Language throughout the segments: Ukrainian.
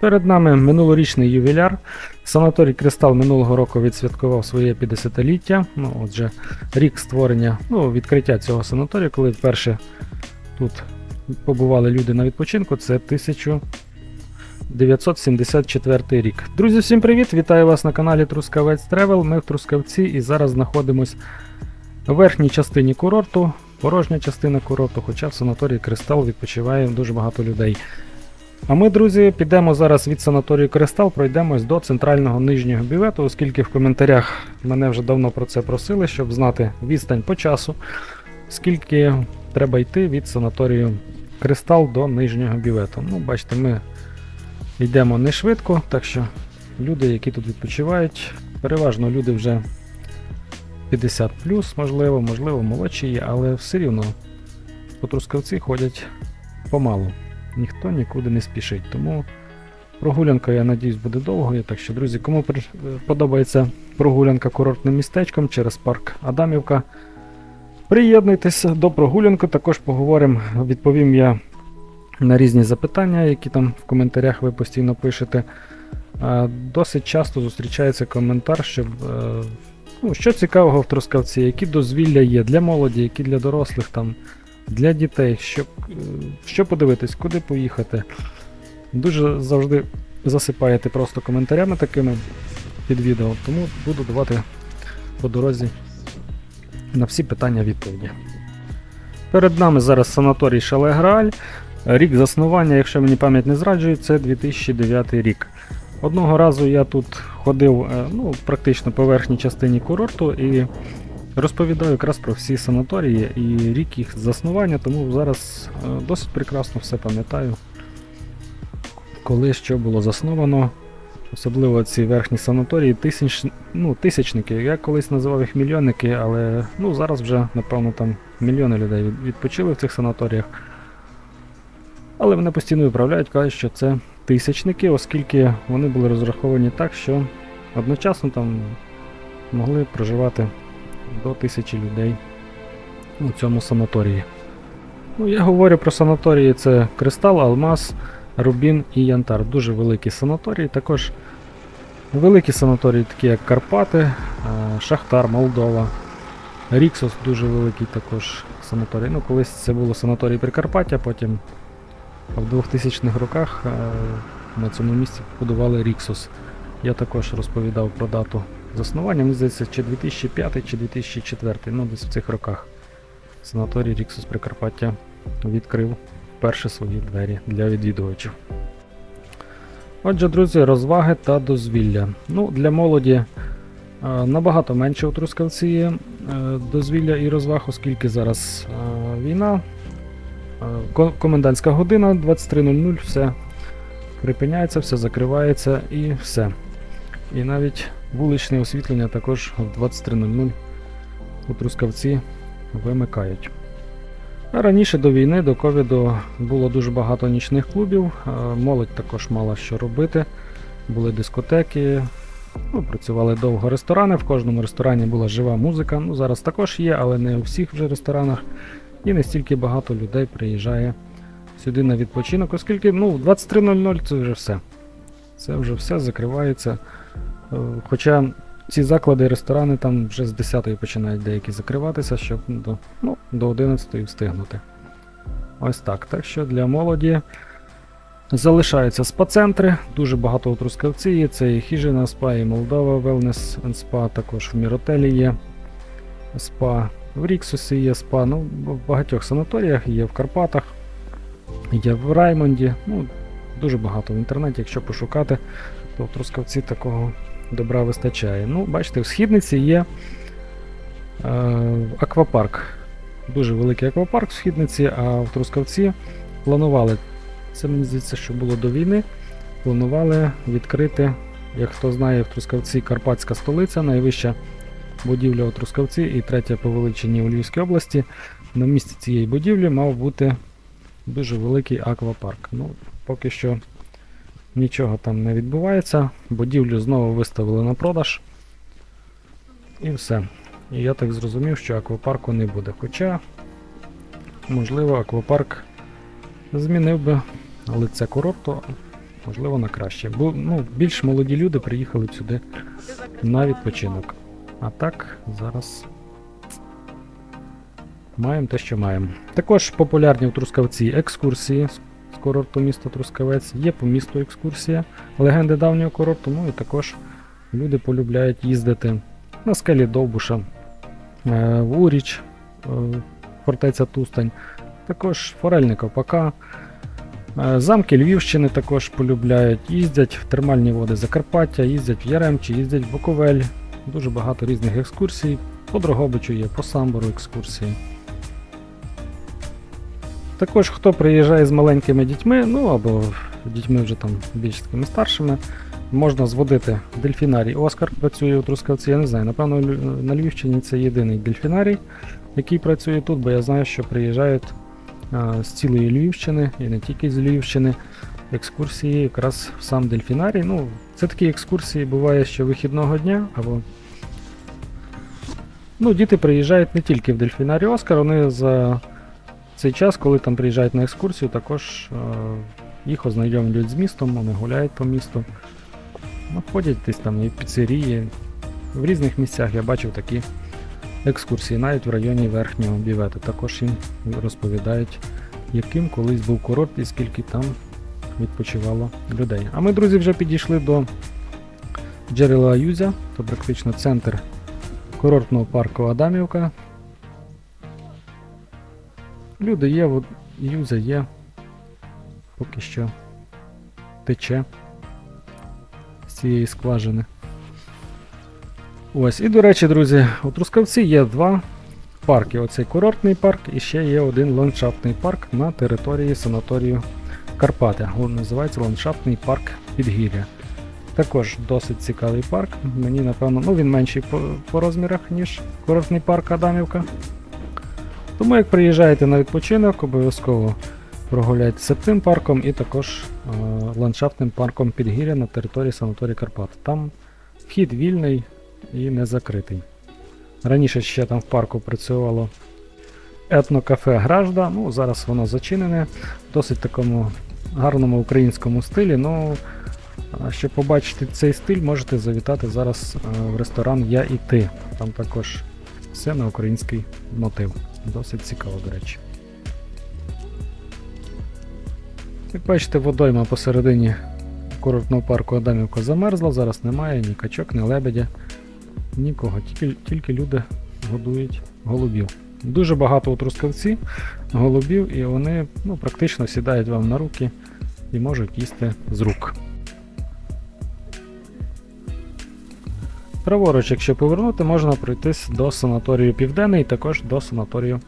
Перед нами минулорічний ювіляр. Санаторій Кристал минулого року відсвяткував своє 50-ліття. Ну, отже, рік створення, ну, відкриття цього санаторію, коли вперше тут побували люди на відпочинку, це 1974 рік. Друзі, всім привіт! Вітаю вас на каналі Трускавець Тревел. Ми в Трускавці і зараз знаходимось в верхній частині курорту, порожня частина курорту, хоча в санаторії Кристал відпочиває дуже багато людей. А ми, друзі, підемо зараз від санаторію Кристал, пройдемось до центрального нижнього бювету, оскільки в коментарях мене вже давно про це просили, щоб знати відстань по часу, скільки треба йти від санаторію Кристал до нижнього бювету. Ну, бачите, ми йдемо не швидко, так що люди, які тут відпочивають, переважно люди вже 50 можливо, можливо, молодші але все рівно по Трускавці ходять помалу ніхто нікуди не спішить. Тому прогулянка, я надіюсь, буде довгою. Так що, друзі, кому подобається прогулянка курортним містечком через парк Адамівка, приєднуйтеся до прогулянки, також поговоримо, відповім я на різні запитання, які там в коментарях ви постійно пишете. Досить часто зустрічається коментар, щоб. е, Ну, що цікавого в Трускавці, які дозвілля є для молоді, які для дорослих там для дітей, щоб, що подивитись, куди поїхати. Дуже завжди засипаєте просто коментарями такими під відео, тому буду давати по дорозі на всі питання відповіді. Перед нами зараз санаторій Шале Грааль. Рік заснування, якщо мені пам'ять не зраджує, це 2009 рік. Одного разу я тут ходив е, ну, практично по верхній частині курорту і Розповідаю якраз про всі санаторії і рік їх заснування, тому зараз е, досить прекрасно все пам'ятаю, коли що було засновано. Особливо ці верхні санаторії, тисяч, ну, тисячники. Я колись називав їх мільйонники, але ну, зараз вже, напевно, там мільйони людей відпочили в цих санаторіях. Але мене постійно виправляють, кажуть, що це тисячники, оскільки вони були розраховані так, що одночасно там могли проживати до тисячі людей у цьому санаторії. Ну, я говорю про санаторії: це Кристал, Алмаз, Рубін і Янтар. Дуже великі санаторії. Також великі санаторії, такі як Карпати, е, Шахтар, Молдова. Ріксос дуже великий також санаторій. Ну, колись це було санаторій Прикарпаття, потім в 2000-х роках е, на цьому місці будували Ріксос. Я також розповідав про дату заснування, мені здається, чи 2005, чи 2004, ну десь в цих роках. Санаторій Ріксус Прикарпаття відкрив вперше свої двері для відвідувачів. Отже, друзі, розваги та дозвілля. Ну, для молоді е, набагато менше у Трускавці е, дозвілля і розваг, оскільки зараз е, війна. Комендантська година 23.00, все припиняється, все закривається і все. І навіть вуличне освітлення також в 23.00 у Трускавці вимикають. Раніше до війни, до ковіду було дуже багато нічних клубів, молодь також мала що робити. Були дискотеки, ну, працювали довго ресторани, в кожному ресторані була жива музика. Ну, зараз також є, але не у всіх вже ресторанах. І не стільки багато людей приїжджає сюди на відпочинок, оскільки ну, в 23.00 це вже все. Це вже все закривається. Хоча ці заклади, ресторани там вже з 10-ї починають деякі закриватися, щоб до, ну, до 11-ї встигнути. Ось так. Так що для молоді залишаються спа-центри. Дуже багато у Трускавці є. Це і Хіжина спа, і Молдова Wellness and Spa, також в Міротелі є спа, в Ріксусі є спа, ну, в багатьох санаторіях є в Карпатах, є в Раймонді. Ну, дуже багато в інтернеті, якщо пошукати, то в Трускавці такого добра вистачає. Ну, бачите, в східниці є е, аквапарк. Дуже великий аквапарк в східниці, а в Трускавці планували. Це мені здається, що було до війни. Планували відкрити, як хто знає, в Трускавці Карпатська столиця, найвища будівля у Трускавці і третя по величині у Львівській області. На місці цієї будівлі мав бути дуже великий аквапарк. Ну, поки що нічого там не відбувається. Будівлю знову виставили на продаж. І все. І я так зрозумів, що аквапарку не буде. Хоча, можливо, аквапарк змінив би лице курорту, можливо, на краще. Бо ну, більш молоді люди приїхали сюди на відпочинок. А так, зараз маємо те, що маємо. Також популярні в Трускавці екскурсії з курорту міста Трускавець. Є по місту екскурсія, легенди давнього курорту. Ну і також люди полюбляють їздити на скелі Довбуша, е, в Уріч, е, фортеця Тустань, також Форельний Ковпака. Е, Замки Львівщини також полюбляють, їздять в термальні води Закарпаття, їздять в Яремчі, їздять в Буковель. Дуже багато різних екскурсій. По Дрогобичу є, по Самбору екскурсії. Також хто приїжджає з маленькими дітьми, ну або дітьми вже там більш такими старшими, можна зводити дельфінарій. Оскар працює у Трускавці, я не знаю, напевно, на Львівщині це єдиний дельфінарій, який працює тут, бо я знаю, що приїжджають а, з цілої Львівщини і не тільки з Львівщини. Екскурсії якраз в сам дельфінарій. Ну, це такі екскурсії буває, що вихідного дня або. Ну, діти приїжджають не тільки в дельфінарій Оскар, вони за цей час, коли там приїжджають на екскурсію, також е, їх ознайомлюють з містом, вони гуляють по місту. Ну, ходять десь там і піцерії. В різних місцях я бачив такі екскурсії, навіть в районі верхнього бівету. Також їм розповідають, яким колись був курорт і скільки там відпочивало людей. А ми, друзі, вже підійшли до джерела Юзя, то практично центр курортного парку Адамівка. Люди є, юза є. Поки що тече з цієї скважини. Ось, і до речі, друзі, у Трускавці є два парки. Оцей курортний парк і ще є один ландшафтний парк на території санаторію Карпати. Він називається ландшафтний парк Підгір'я. Також досить цікавий парк. Мені напевно, ну він менший по, по розмірах, ніж курортний парк Адамівка. Тому як приїжджаєте на відпочинок, обов'язково прогуляйтеся цим парком і також е, ландшафтним парком Підгір'я на території санаторії Карпат. Там вхід вільний і не закритий. Раніше ще там в парку працювало етнокафе Гражда, ну зараз воно зачинене в досить такому гарному українському стилі. Ну, щоб побачити цей стиль, можете завітати зараз е, в ресторан Я і ти. Там також все на український мотив. Досить цікаво, до речі. Як бачите, водойма посередині курортного парку Адамівка замерзла, зараз немає ні качок, ні лебедя, нікого, тільки, тільки люди годують голубів. Дуже багато у Трускавці голубів, і вони ну, практично сідають вам на руки і можуть їсти з рук. Праворуч, якщо повернути, можна пройтись до санаторію Південний і також до санаторію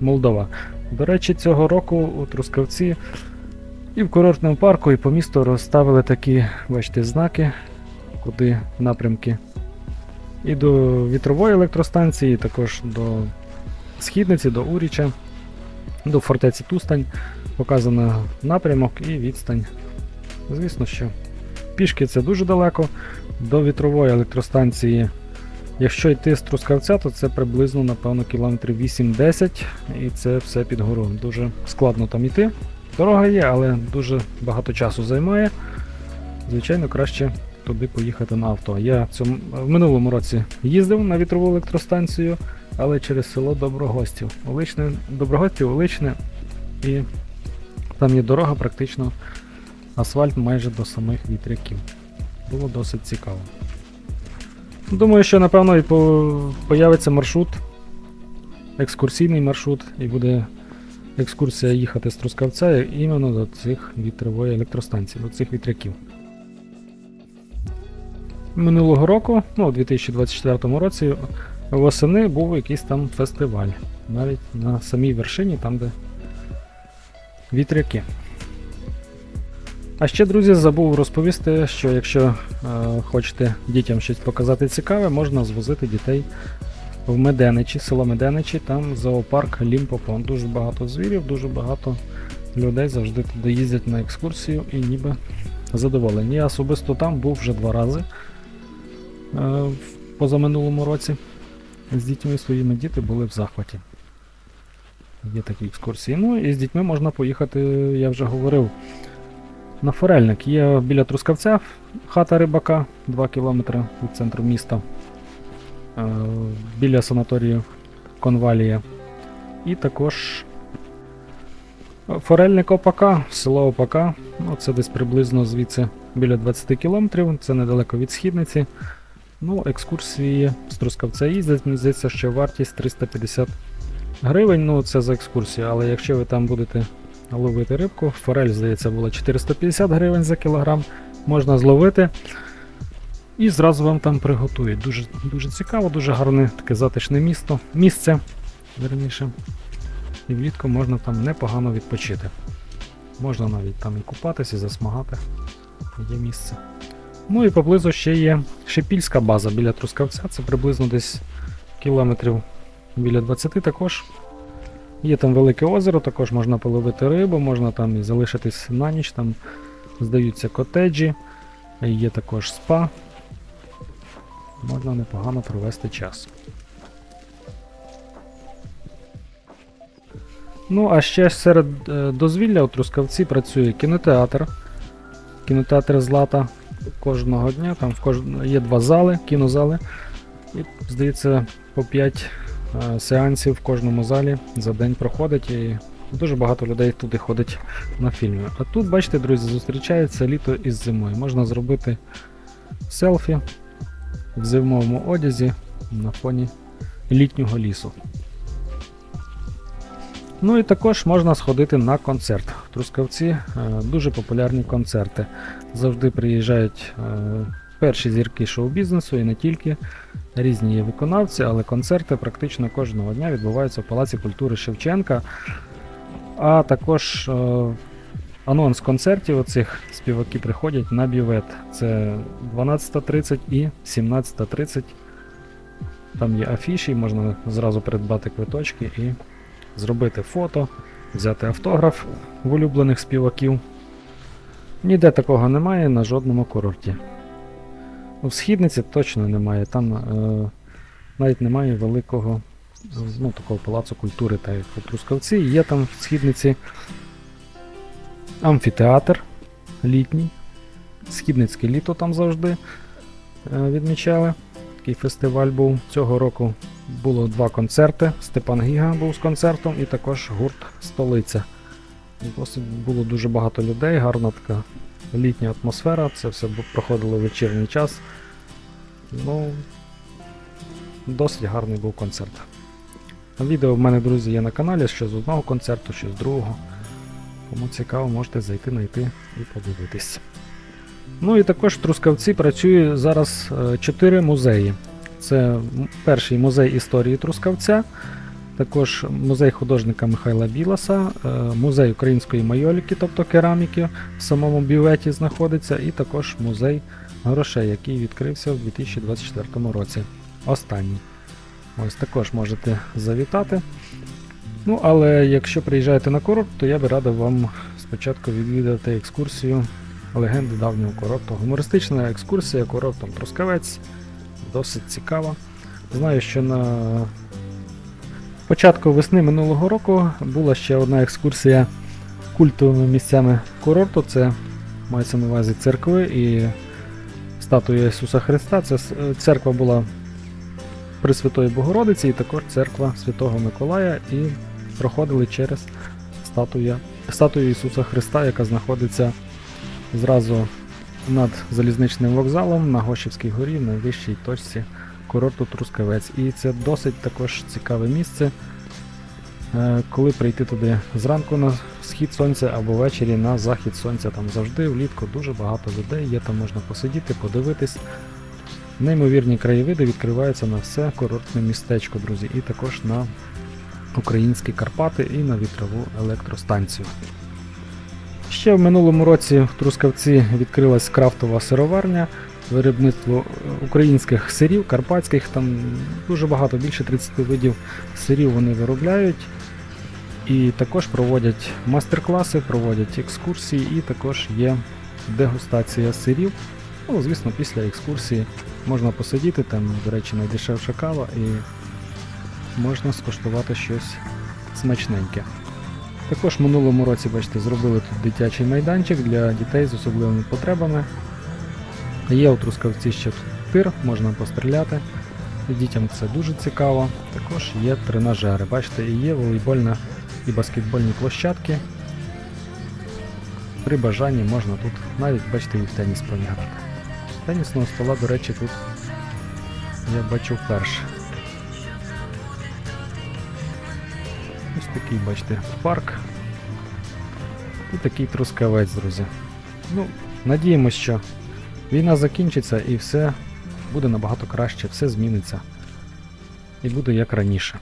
Молдова. До речі, цього року у Трускавці і в курортному парку, і по місту розставили такі, бачите, знаки, куди напрямки. І до вітрової електростанції, і також до східниці, до Уріча, до фортеці Тустань. Показано напрямок і відстань. Звісно, що пішки це дуже далеко. До вітрової електростанції, якщо йти з Трускавця, то це приблизно, напевно, кілометрів 8-10, і це все під гору. Дуже складно там йти. Дорога є, але дуже багато часу займає. Звичайно, краще туди поїхати на авто. Я в, цьому, в минулому році їздив на вітрову електростанцію, але через село Доброгостів. Оличне, Доброгостів, Оличне, і там є дорога, практично асфальт майже до самих вітряків. Було досить цікаво. Думаю, що напевно і по... появиться маршрут, екскурсійний маршрут, і буде екскурсія їхати з Трускавця іменно до цих вітрової електростанцій, до цих вітряків. Минулого року, ну у 2024 році, восени був якийсь там фестиваль. Навіть на самій вершині, там, де вітряки. А ще, друзі, забув розповісти, що якщо е, хочете дітям щось показати цікаве, можна звозити дітей в Меденичі, село Меденичі, там зоопарк Лімпопо. Дуже багато звірів, дуже багато людей завжди туди їздять на екскурсію і ніби задоволені. Я особисто там був вже два рази е, в позаминулому році. З дітьми своїми діти були в захваті. Є такі екскурсії. Ну і з дітьми можна поїхати, я вже говорив На Форельник є біля Трускавця хата рибака 2 км від центру міста. Е, біля санаторію Конвалія. І також е, Форельник Опака, село Опака. Ну, це десь приблизно звідси біля 20 км, це недалеко від східниці. Ну, екскурсії з Трускавця їздять, мені здається, що вартість 350 гривень. Ну, це за екскурсію, але якщо ви там будете ловити рибку, форель, здається, була 450 гривень за кілограм, можна зловити. І зразу вам там приготують. Дуже, дуже цікаво, дуже гарне таке затишне місто, місце. Верніше. І влітку можна там непогано відпочити. Можна навіть там і купатися, і засмагати. Є місце. Ну і поблизу ще є Шипільська база біля Трускавця, це приблизно десь кілометрів біля 20 також. Є там велике озеро, також можна половити рибу, можна там і залишитись на ніч, там здаються котеджі, є також спа. Можна непогано провести час. Ну, а ще серед е, дозвілля у Трускавці працює кінотеатр. Кінотеатр Злата кожного дня. Там в кож... є два зали, кінозали. І, здається, по 5 е, сеансів в кожному залі за день проходить. І дуже багато людей туди ходить на фільми. А тут, бачите, друзі, зустрічається літо із зимою. Можна зробити селфі в зимовому одязі на фоні літнього лісу. Ну і також можна сходити на концерт. В Трускавці е, дуже популярні концерти. Завжди приїжджають е, перші зірки шоу-бізнесу і не тільки. Різні є виконавці, але концерти практично кожного дня відбуваються в Палаці культури Шевченка. А також е, анонс концертів оцих співаки приходять на бювет. Це 12.30 і 17.30. Там є афіші, можна зразу придбати квиточки і зробити фото, взяти автограф в улюблених співаків. Ніде такого немає на жодному курорті. У східниці точно немає. Там е, навіть немає великого ну, такого палацу культури, так як у Трускавці. Є там в східниці амфітеатр літній. Східницьке літо там завжди е, відмічали. Такий фестиваль був. Цього року було два концерти. Степан Гіга був з концертом і також гурт Столиця. Досить було дуже багато людей, гарна така літня атмосфера, це все проходило вечірній час. Ну, досить гарний був концерт. Відео в мене, друзі, є на каналі, що з одного концерту, що з другого. Кому цікаво, можете зайти, знайти і подивитись. Ну і також в Трускавці працює зараз 4 музеї. Це перший музей історії Трускавця, також музей художника Михайла Біласа, е, музей української майоліки, тобто кераміки в самому бюветі знаходиться, і також музей грошей, який відкрився в 2024 році. Останній. Ось також можете завітати. Ну, але якщо приїжджаєте на курорт, то я би радив вам спочатку відвідати екскурсію легенди давнього курорту. Гумористична екскурсія курортом Трускавець. Досить цікава. Знаю, що на початку весни минулого року була ще одна екскурсія культовими місцями курорту. Це мається на увазі церкви і статуя Ісуса Христа. Це церква була Пресвятої Богородиці і також церква Святого Миколая, і проходили через статуя, статую Ісуса Христа, яка знаходиться зразу над залізничним вокзалом на Гошівській горі, в найвищій точці курорту Трускавець. І це досить також цікаве місце. Е, Коли прийти туди зранку на схід сонця або ввечері на захід сонця, там завжди влітку дуже багато людей є, там можна посидіти, подивитись. Неймовірні краєвиди відкриваються на все курортне містечко, друзі, і також на українські Карпати і на вітрову електростанцію. Ще в минулому році в Трускавці відкрилась крафтова сироварня, виробництво е, українських сирів, карпатських, там дуже багато, більше 30 видів сирів вони виробляють. І також проводять мастер-класи, проводять екскурсії, і також є дегустація сирів. Ну, звісно, після екскурсії можна посидіти, там, до речі, найдешевша кава і можна скуштувати щось смачненьке. Також в минулому році, бачите, зробили тут дитячий майданчик для дітей з особливими потребами. Є у Трускавці ще тир, можна постріляти. Дітям це дуже цікаво. Також є тренажери. Бачите, і є волейбольна і баскетбольні площадки. При бажанні можна тут навіть, бачите, і в теніс пограти. Тенісного стола, до речі, тут я бачу вперше. Ось такий, бачите, парк. І такий трускавець, друзі. Ну, надіємось, що війна закінчиться і все буде набагато краще, все зміниться. І буде як раніше.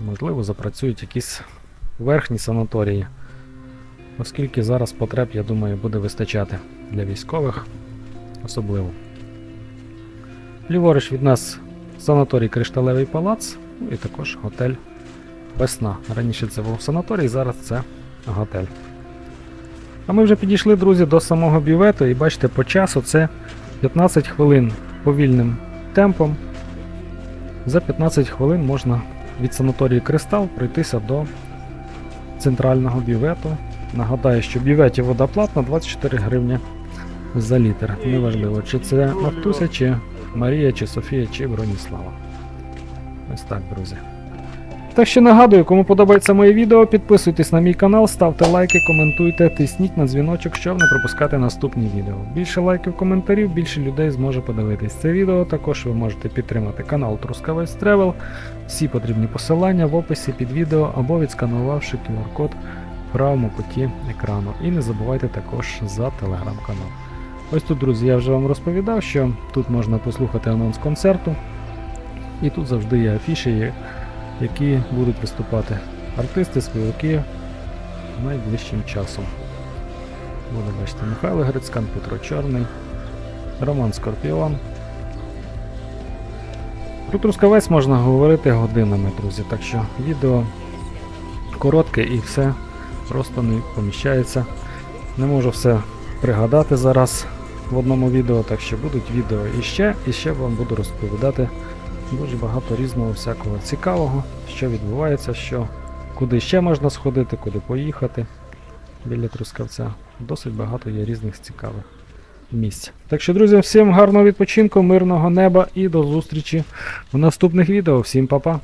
Можливо, запрацюють якісь верхні санаторії. Оскільки зараз потреб, я думаю, буде вистачати для військових, особливо. Ліворуч від нас санаторій Кришталевий палац, ну і також готель Весна. Раніше це був санаторій, зараз це готель. А ми вже підійшли, друзі, до самого бювету, і бачите, по часу це 15 хвилин повільним темпом. За 15 хвилин можна від санаторії Кристал пройтися до центрального бювету. Нагадаю, що бюветі вода платна 24 гривні за літр. Неважливо, чи це Нафтуся, чи Марія, чи Софія, чи Броніслава. Ось так, друзі. Так що нагадую, кому подобається моє відео, підписуйтесь на мій канал, ставте лайки, коментуйте, тисніть на дзвіночок, щоб не пропускати наступні відео. Більше лайків, коментарів, більше людей зможе подивитись це відео. Також ви можете підтримати канал Трускавець Тревел. Всі потрібні посилання в описі під відео або відсканувавши QR-код в правому куті екрану. І не забувайте також за телеграм-канал. Ось тут, друзі, я вже вам розповідав, що тут можна послухати анонс концерту. І тут завжди є афіші, які будуть виступати артисти, співаки найближчим часом. Буде бачите Михайло Грицькан, Петро Чорний, Роман Скорпіон. Про Трускавець можна говорити годинами, друзі, так що відео коротке і все просто не поміщається. Не можу все пригадати зараз в одному відео, так що будуть відео іще, і ще вам буду розповідати дуже багато різного всякого цікавого, що відбувається, що куди ще можна сходити, куди поїхати біля Трускавця. Досить багато є різних цікавих місць. Так що, друзі, всім гарного відпочинку, мирного неба і до зустрічі в наступних відео. Всім па-па!